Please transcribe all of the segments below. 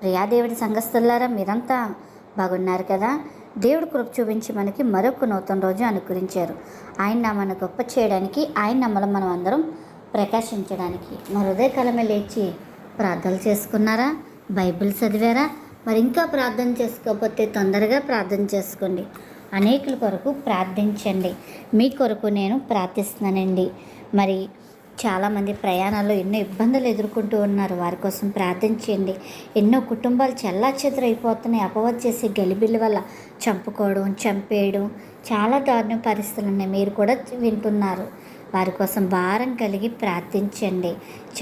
ప్రియాదేవుడి సంఘస్థులారా మీరంతా బాగున్నారు కదా? దేవుడు కృప చూపించి మనకి మరొక నూతన రోజు అనుకరించారు ఆయన మన గొప్ప చేయడానికి ఆయన నమ్మలం మనం అందరం ప్రకాశించడానికి. మన హృదయకాలమే లేచి ప్రార్థనలు చేసుకున్నారా? బైబిల్ చదివారా? మరి ఇంకా ప్రార్థన చేసుకోకపోతే తొందరగా ప్రార్థన చేసుకోండి. అనేకుల కొరకు ప్రార్థించండి. మీ కొరకు నేను ప్రార్థిస్తున్నానండి. మరి చాలామంది ప్రయాణాల్లో ఎన్నో ఇబ్బందులు ఎదుర్కొంటూ ఉన్నారు. వారి కోసం ప్రార్థించండి. ఎన్నో కుటుంబాలు చెల్లా అయిపోతున్నాయి అపవద్ చేసే గలిబిల్లి వల్ల చంపుకోవడం చంపేయడం చాలా దారుణ పరిస్థితులు ఉన్నాయి మీరు కూడా వింటున్నారు. వారి కోసం భారం కలిగి ప్రార్థించండి.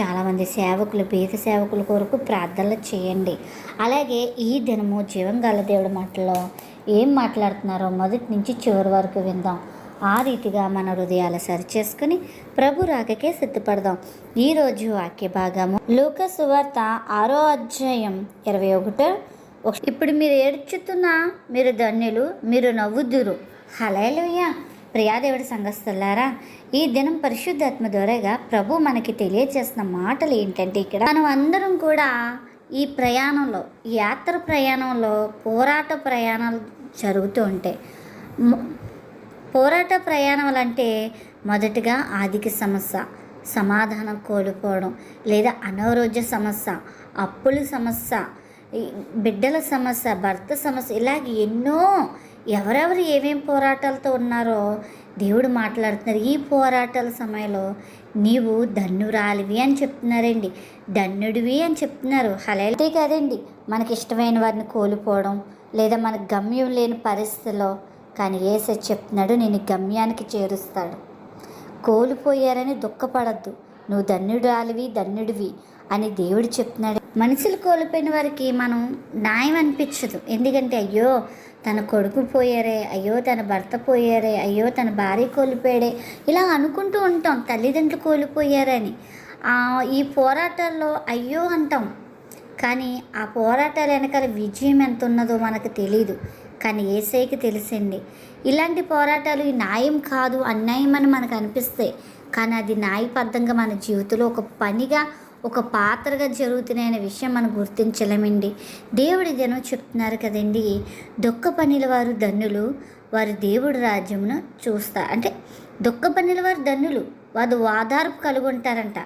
చాలామంది సేవకులు బీద సేవకుల కొరకు ప్రార్థనలు చేయండి. అలాగే ఈ దినము జీవంగాల దేవుడి మాటలో ఏం మాట్లాడుతున్నారో మొదటి నుంచి చివరి వరకు విందాం. ఆ రీతిగా మన హృదయాలు సరిచేసుకుని ప్రభు రాకకే సిద్ధపడదాం. ఈరోజు వాక్య భాగము లోక సువార్త ఆరో అధ్యాయం ఇరవై ఒకటో ఇప్పుడు మీరు ఏడ్చుతున్నా మీరు ధన్యులు మీరు నవ్వుదురు. హలేలుయ్య ప్రియాదేవుడి సంఘస్థులారా ఈ దినం పరిశుద్ధాత్మ ద్వారాగా ప్రభు మనకి తెలియజేసిన మాటలు ఏంటంటే ఇక్కడ మనం అందరం కూడా ఈ ప్రయాణంలో యాత్ర ప్రయాణంలో పోరాట ప్రయాణాలు జరుగుతూ ఉంటాయి. పోరాట ప్రయాణాలు అంటే మొదటిగా ఆర్థిక సమస్య సమాధానం కోల్పోవడం లేదా అనారోగ్య సమస్య అప్పుల సమస్య బిడ్డల సమస్య భర్త సమస్య ఇలాగ ఎన్నో ఎవరెవరు ఏమేం పోరాటాలతో ఉన్నారో దేవుడు మాట్లాడుతున్నారు. ఈ పోరాటాల సమయంలో నీవు ధన్యురాలివి అని చెప్తున్నారండి. ధన్యుడివి అని చెప్తున్నారు. హలైతే కదండి. మనకి ఇష్టమైన వారిని కోల్పోవడం లేదా మనకు గమ్యం లేని పరిస్థితిలో కానీ ఏసే చెప్తున్నాడు నేను గమ్యానికి చేరుస్తాడు. కోల్పోయారని దుఃఖపడద్దు. నువ్వు ధన్యుడాలివి ధన్యుడివి అని దేవుడు చెప్తున్నాడు. మనుషులు కోల్పోయిన వారికి మనం న్యాయం అనిపించదు. ఎందుకంటే అయ్యో తన కొడుకు పోయారే అయ్యో తన భర్త పోయారే అయ్యో తన భార్య కోల్పోయాడే. ఇలా అనుకుంటూ ఉంటాం తల్లిదండ్రులు కోల్పోయారని. ఈ పోరాటాల్లో అయ్యో అంటాం. కానీ ఆ పోరాటాల వెనకాల విజయం ఎంత ఉన్నదో మనకు తెలియదు కానీ ఏసైకి తెలిసింది ఇలాంటి పోరాటాలు న్యాయం కాదు అన్యాయం అని మనకు అనిపిస్తాయి కానీ అది న్యాయబద్ధంగా మన జీవితంలో ఒక పనిగా ఒక పాత్రగా జరుగుతున్నాయనే విషయం మనం గుర్తించలేమండి. దేవుడి జనం చెప్తున్నారు కదండి దుఃఖ పనిల వారు ధనులు వారు దేవుడి రాజ్యమును చూస్తా అంటే దుఃఖ పనిల వారు ధనులు వారు వాదార్పు కలిగి ఉంటారంట.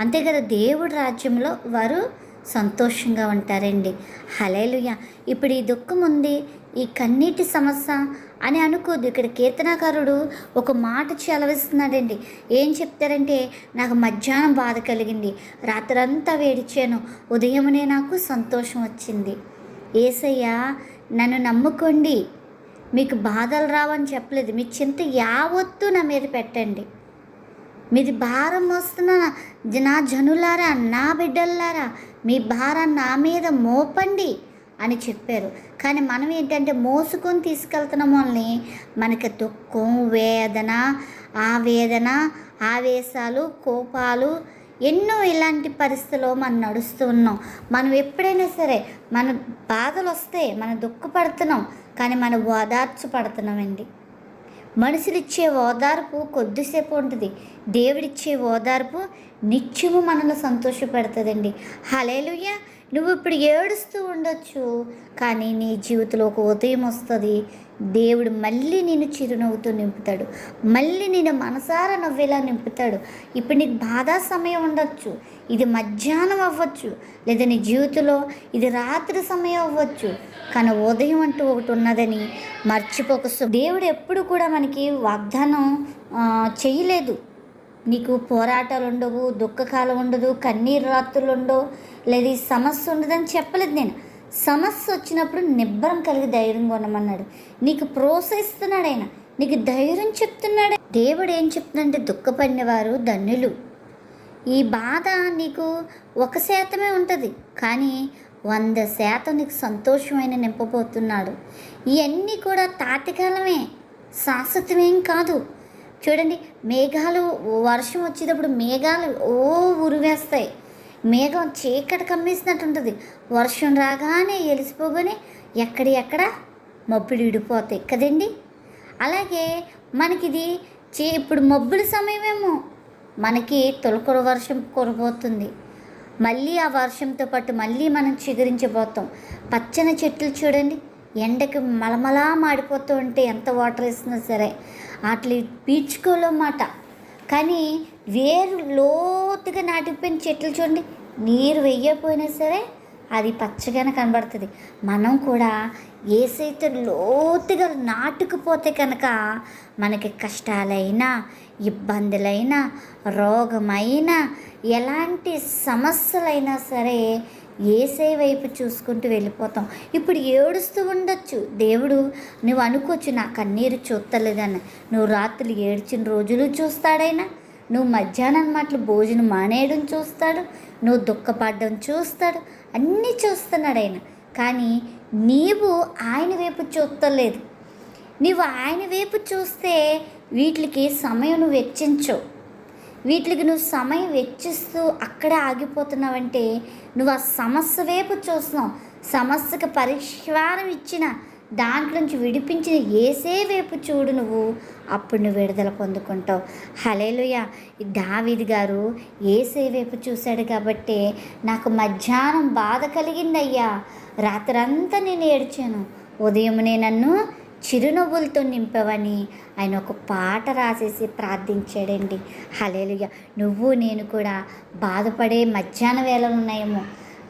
అంతే కదా దేవుడి రాజ్యంలో వారు సంతోషంగా ఉంటారండి. హలేలుయ ఇప్పుడు ఈ దుఃఖం ఉంది ఈ కన్నీటి సమస్య అని అనుకోదు ఇక్కడ కీర్తనాకారుడు ఒక మాట చెలవిస్తున్నాడండి. ఏం చెప్తారంటే నాకు మధ్యాహ్నం బాధ కలిగింది. రాత్రంతా వేడిచాను. ఉదయమునే నాకు సంతోషం వచ్చింది. ఏసయ్య నన్ను నమ్ముకోండి. మీకు బాధలు రావని చెప్పలేదు. మీ చింత యావత్తు నా మీద పెట్టండి. మీది భారం మోస్తున్న నా జనులారా నా బిడ్డలారా మీ భారం నా మీద మోపండి. అని చెప్పారు. కానీ మనం ఏంటంటే మోసుకొని తీసుకెళ్తున్న వాళ్ళని. మనకి దుఃఖం వేదన ఆవేదన ఆవేశాలు కోపాలు ఎన్నో ఇలాంటి పరిస్థితుల్లో మనం నడుస్తూ ఉన్నాం. మనం ఎప్పుడైనా సరే మన బాధలు వస్తే మనం దుఃఖపడుతున్నాం. కానీ మనం ఓదార్చపడుతున్నామండి మనుషులు ఇచ్చే ఓదార్పు కొద్దిసేపు ఉంటుంది. దేవుడిచ్చే ఓదార్పు నిత్యము మనల్ని సంతోషపెడుతుందండి. హలేలుయ్యా నువ్వు ఇప్పుడు ఏడుస్తూ ఉండొచ్చు కానీ నీ జీవితంలో ఒక ఉదయం వస్తుంది. దేవుడు మళ్ళీ నేను చిరునవ్వుతో నింపుతాడు. మళ్ళీ నేను మనసారా నవ్వేలా నింపుతాడు. ఇప్పుడు నీకు బాధా సమయం ఉండొచ్చు. ఇది మధ్యాహ్నం అవ్వచ్చు. లేదా నీ జీవితంలో ఇది రాత్రి సమయం అవ్వచ్చు. కానీ ఉదయం అంటూ ఒకటి ఉన్నదని మర్చిపోక. దేవుడు ఎప్పుడు కూడా మనకి వాగ్దానం చేయలేదు. నీకు పోరాటాలు ఉండవు దుఃఖకాలం ఉండదు కన్నీరు రాత్రులు ఉండవు లేదా ఈ సమస్య ఉండదని చెప్పలేదు నేను. సమస్య వచ్చినప్పుడు నిబ్బరం కలిగి ధైర్యంగా ఉండమన్నాడు. నీకు ప్రోత్సహిస్తున్నాడు ఆయన. నీకు ధైర్యం చెప్తున్నాడు. దేవుడు ఏం చెప్తుందంటే దుఃఖపడినవారు ధన్యులు. ఈ బాధ నీకు ఒక శాతమే ఉంటుంది కానీ వంద శాతం నీకు సంతోషమైన నింపబోతున్నాడు. ఇవన్నీ కూడా తాతికాలమే. శాశ్వతమేం కాదు. చూడండి మేఘాలు వర్షం వచ్చేటప్పుడు మేఘాలు ఓ ఉరివేస్తాయి. మేఘం చీకటి కమ్మేసినట్టు ఉంటుంది వర్షం రాగానే ఎలిసిపోగానే ఎక్కడి ఎక్కడ మబ్బులు విడిపోతాయి కదండి? అలాగే మనకిది చే ఇప్పుడు మబ్బుల సమయమేమో. మనకి తొలకర వర్షం కురబోతుంది. మళ్ళీ ఆ వర్షంతో పాటు మళ్ళీ మనం చిగురించబోతాం. పచ్చని చెట్లు చూడండి ఎండకి మలమలా మాడిపోతూ ఉంటే ఎంత వాటర్ వేసినా సరే. వాటి పీల్చుకోలేమాట కానీ వేరు లోతుగా నాటిపోయిన చెట్లు చూడండి నీరు వెయ్యకపోయినా సరే అది పచ్చగానే కనబడుతుంది. మనం కూడా ఏసైతే లోతుగా నాటుకుపోతే కనుక మనకి కష్టాలైనా ఇబ్బందులైనా రోగమైనా ఎలాంటి సమస్యలైనా సరే ఏసై వైపు చూసుకుంటూ వెళ్ళిపోతాం. ఇప్పుడు ఏడుస్తూ ఉండొచ్చు. దేవుడు నువ్వు అనుకోవచ్చు నా కన్నీరు చూస్తలేదని నువ్వు రాత్రులు ఏడ్చిన రోజులు చూస్తాడైనా. నువ్వు మధ్యాహ్నం మాటలు భోజనం మానేయడం చూస్తాడు. నువ్వు దుఃఖపడడం చూస్తాడు. అన్నీ చూస్తున్నాడు ఆయన కానీ నీవు ఆయన వైపు చూస్తలేదు నీవు ఆయన వైపు చూస్తే వీటికి సమయం నువ్వు వెచ్చించవు. వీటికి నువ్వు సమయం వెచ్చిస్తూ అక్కడే ఆగిపోతున్నావంటే నువ్వు ఆ సమస్య వైపు చూస్తున్నావు. సమస్యకు పరిష్కారం ఇచ్చిన దాంట్లో నుంచి విడిపించిన ఏసే వైపు చూడు నువ్వు. అప్పుడు నువ్వు విడుదల పొందుకుంటావు. హలేలుయ దావిది గారు ఏసే వైపు చూశాడు కాబట్టి నాకు మధ్యాహ్నం బాధ కలిగిందయ్యా. రాత్రంతా నేను ఏడ్చాను. ఉదయమునే నన్ను చిరునవ్వులతో నింపవని ఆయన ఒక పాట రాసేసి ప్రార్థించాడండి. హలేలుయ నువ్వు నేను కూడా బాధపడే మధ్యాహ్న వేళలు ఉన్నాయేమో.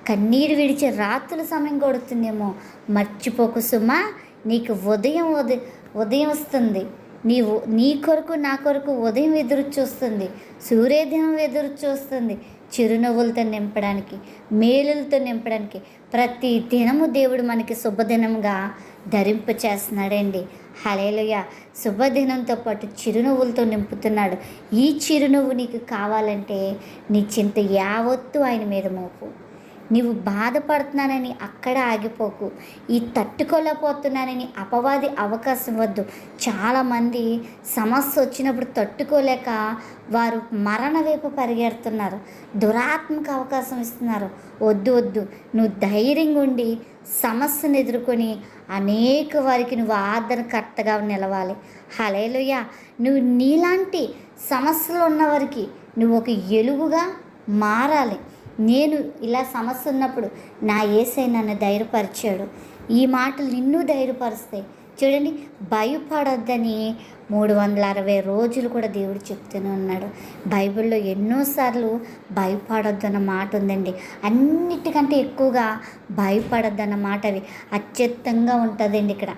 కన్నీరు విడిచే రాత్రుల సమయం కొడుతుందేమో మర్చిపోకు సుమా నీకు ఉదయం ఉదయం ఉదయం వస్తుంది. నీవు నీ కొరకు నా కొరకు ఉదయం ఎదురు చూస్తుంది. సూర్యోదయం ఎదురు చూస్తుంది. చిరునవ్వులతో నింపడానికి మేలులతో నింపడానికి ప్రతి దినము దేవుడు మనకి శుభదినంగా ధరింప చేస్తున్నాడండి హలేలుయ శుభదినంతో పాటు చిరునవ్వులతో నింపుతున్నాడు. ఈ చిరునవ్వు నీకు కావాలంటే నీ చింత యావత్తు ఆయన మీద మోపు. నీవు బాధపడుతున్నానని అక్కడ ఆగిపోకు. ఈ తట్టుకోలేకపోతున్నానని అపవాది అవకాశం వద్దు చాలామంది సమస్య వచ్చినప్పుడు తట్టుకోలేక వారు మరణ వైపు పరిగెడుతున్నారు. దురాత్మక అవకాశం ఇస్తున్నారు. వద్దు వద్దు. నువ్వు ధైర్యంగా ఉండి సమస్యను ఎదుర్కొని అనేక వారికి నువ్వు ఆదరణకర్తగా నిలవాలి. హలేలుయ నువ్వు నీలాంటి సమస్యలు ఉన్నవారికి నువ్వు ఒక ఎలుగుగా మారాలి. నేను ఇలా సమస్య ఉన్నప్పుడు నా ఏసై నన్ను ధైర్యపరిచాడు. ఈ మాటలు నిన్ను ధైర్యపరుస్తాయి. చూడండి భయపడొద్దని మూడు వందల అరవై రోజులు కూడా దేవుడు చెప్తూనే ఉన్నాడు. బైబిల్లో ఎన్నోసార్లు భయపడొద్దన్న మాట ఉందండి. అన్నిటికంటే ఎక్కువగా భయపడొద్దన్న మాట అవి అత్యుత్తంగా ఉంటుందండి ఇక్కడ.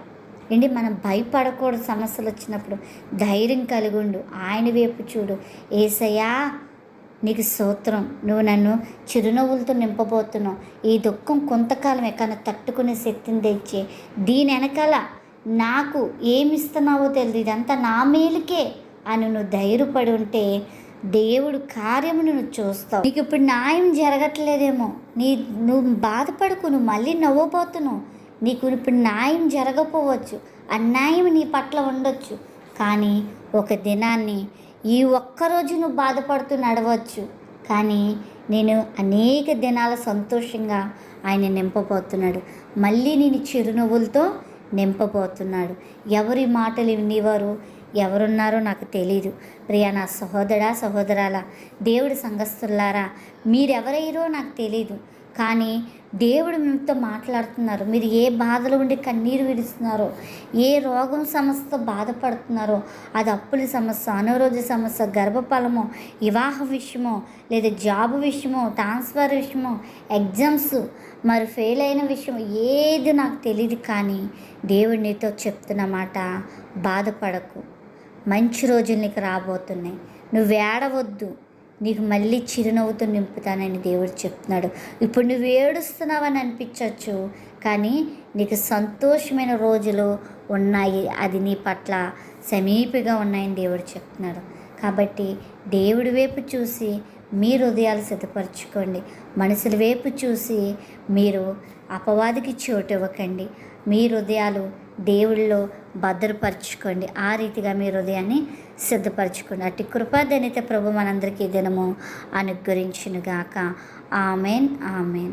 ఏంటి మనం భయపడకూడదు సమస్యలు వచ్చినప్పుడు. ధైర్యం కలిగి ఉండు. ఆయన వైపు చూడు. ఏసయ్యా నీకు సూత్రం నువ్వు నన్ను చిరునవ్వులతో నింపబోతున్నావు. ఈ దుఃఖం కొంతకాలమే కానీ తట్టుకునే శక్తిని తెచ్చే. దీని వెనకాల నాకు ఏమిస్తున్నావో తెలియదు ఇదంతా నా మేలుకే అని నువ్వు ధైర్యపడి ఉంటే దేవుడు కార్యమును నువ్వు చూస్తావు. నీకు ఇప్పుడు న్యాయం జరగట్లేదేమో. నీ నువ్వు బాధపడకు నువ్వు మళ్ళీ నవ్వబోతున్నావు. నీకు ఇప్పుడు న్యాయం జరగపోవచ్చు అన్యాయం నీ పట్ల ఉండొచ్చు. కానీ ఒక దినాన్ని ఈ ఒక్కరోజు నువ్వు బాధపడుతూ నడవచ్చు. కానీ నేను అనేక దినాల సంతోషంగా ఆయన నింపబోతున్నాడు. మళ్ళీ నేను చిరునవ్వులతో నింపబోతున్నాడు. ఎవరి మాటలు వినేవారు ఎవరున్నారో నాకు తెలీదు. ప్రియా నా సహోదరా సహోదరాల దేవుడి సంఘస్థులారా మీరెవరైరో నాకు తెలీదు. కానీ దేవుడు మీతో మాట్లాడుతున్నారు. మీరు ఏ బాధలో ఉండి కన్నీరు విడుస్తున్నారో ఏ రోగం సమస్యతో బాధపడుతున్నారో అది అప్పుల సమస్య అనారోగ్య సమస్య గర్భఫలమో వివాహ విషయమో లేదా జాబ్ విషయమో ట్రాన్స్ఫర్ విషయమో ఎగ్జామ్స్ మరి ఫెయిల్ అయిన విషయం ఏది నాకు తెలియదు కానీ దేవుడు నీతో చెప్తున్న మాట బాధపడకు. మంచి రోజులు నీకు రాబోతున్నాయి. నువ్వు ఏడవద్దు. నీకు మళ్ళీ చిరునవ్వుతో నింపుతానని దేవుడు చెప్తున్నాడు. ఇప్పుడు నువ్వు ఏడుస్తున్నావని అనిపించవచ్చు కానీ నీకు సంతోషమైన రోజులు ఉన్నాయి. అది నీ పట్ల సమీపగా ఉన్నాయని దేవుడు చెప్తున్నాడు. కాబట్టి దేవుడి వైపు చూసి మీ హృదయాలు సిద్ధపరచుకోండి. మనుషుల వైపు చూసి మీరు అపవాదికి చోటు ఇవ్వకండి. మీ హృదయాలు దేవుళ్ళు భద్రపరచుకోండి. ఆ రీతిగా మీ హృదయాన్ని సిద్ధపరచుకోండి. అట్టి కృపాదనిత ప్రభు మనందరికీ దినము అనుగ్రహించునుగాక. Amen amen.